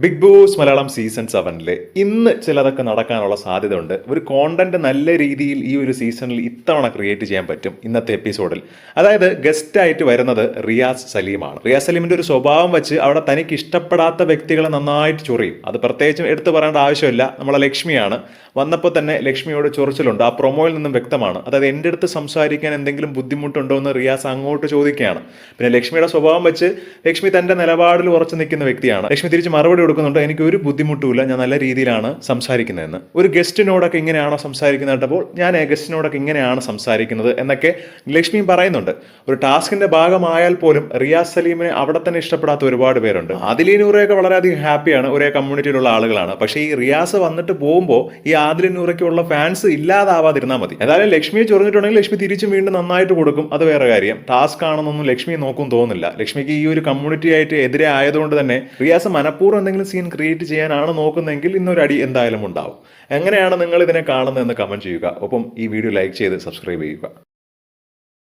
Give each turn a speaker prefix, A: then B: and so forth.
A: Big boss Malayalam season സെവനിൽ ഇന്ന് ചിലതൊക്കെ നടക്കാനുള്ള സാധ്യത ഉണ്ട് ഒരു കോണ്ടന്റ് നല്ല രീതിയിൽ ഈ ഒരു സീസണിൽ ഇത്തവണ ക്രിയേറ്റ് ചെയ്യാൻ പറ്റും ഇന്നത്തെ എപ്പിസോഡിൽ അതായത് ഗസ്റ്റായിട്ട് വരുന്നത് റിയാസ് സലീമാണ്. റിയാസ് സലീമിന്റെ ഒരു സ്വഭാവം വെച്ച് അവിടെ തനിക്ക് ഇഷ്ടപ്പെടാത്ത വ്യക്തികളെ നന്നായിട്ട് ചൊറിയും. അത് പ്രത്യേകിച്ചും എടുത്തു പറയേണ്ട ആവശ്യമില്ല. നമ്മളെ ലക്ഷ്മിയാണ്. വന്നപ്പോൾ തന്നെ ലക്ഷ്മിയോട് ചൊറിച്ചിലുണ്ട്. ആ പ്രൊമോയിൽ നിന്നും വ്യക്തമാണ്. അതായത് എന്റെ അടുത്ത് സംസാരിക്കാൻ എന്തെങ്കിലും ബുദ്ധിമുട്ടുണ്ടോ എന്ന് റിയാസ് അങ്ങോട്ട് ചോദിക്കുകയാണ്. പിന്നെ ലക്ഷ്മിയുടെ സ്വഭാവം വെച്ച് ലക്ഷ്മി തന്റെ നിലപാടിൽ ഉറച്ചു നിൽക്കുന്ന വ്യക്തിയാണ്. ലക്ഷ്മി തിരിച്ച് മറുപടി കൊടുക്കുന്നുണ്ട്. എനിക്ക് ഒരു ബുദ്ധിമുട്ടുമില്ല. ഞാൻ നല്ല രീതിയിലാണ് സംസാരിക്കുന്നതെന്ന്. ഒരു ഗസ്റ്റിനോടൊക്കെ ഇങ്ങനെയാണോ സംസാരിക്കുന്നത് കേട്ടപ്പോൾ ഞാൻ ഗസ്റ്റിനോടൊക്കെ ഇങ്ങനെയാണ് സംസാരിക്കുന്നത് എന്നൊക്കെ ലക്ഷ്മി പറയുന്നുണ്ട്. ഒരു ടാസ്കിന്റെ ഭാഗമായാൽ പോലും റിയാസ് സലീമിനെ അവിടെ തന്നെ ഇഷ്ടപ്പെടാത്ത ഒരുപാട് പേരുണ്ട്. ആദിലിനൂറയൊക്കെ വളരെയധികം ഹാപ്പിയാണ് ഒരേ കമ്മ്യൂണിറ്റിയിലുള്ള ആളുകളാണ്. പക്ഷേ ഈ റിയാസ് വന്നിട്ട് പോകുമ്പോൾ ഈ ആദിലിനൂറയ്ക്കുള്ള ഫാൻസ് ഇല്ലാതാവാതിരുന്നാൽ മതി. ഏതായാലും ലക്ഷ്മിയെ ചൊറിഞ്ഞിട്ടുണ്ടെങ്കിൽ ലക്ഷ്മി തിരിച്ചും വീണ്ടും നന്നായിട്ട് കൊടുക്കും. അത് വേറെ കാര്യം. ടാസ്ക് ആണെന്നൊന്നും ലക്ഷ്മി നോക്കും തോന്നുന്നില്ല. ലക്ഷ്മിക്ക് ഈ ഒരു കമ്മ്യൂണിറ്റി ആയിട്ട് എതിരെ ആയതുകൊണ്ട് തന്നെ റിയാസ് മനഃപൂർവം എന്തെങ്കിലും സീൻ ക്രിയേറ്റ് ചെയ്യാനാണ് നോക്കുന്നതെങ്കിൽ ഇന്നൊരു അടി എന്തായാലും ഉണ്ടാവും. എങ്ങനെയാണ് നിങ്ങൾ ഇതിനെ കാണുന്നതെന്ന് കമന്റ് ചെയ്യുക. ഒപ്പം ഈ വീഡിയോ ലൈക്ക് ചെയ്ത് സബ്സ്ക്രൈബ് ചെയ്യുക.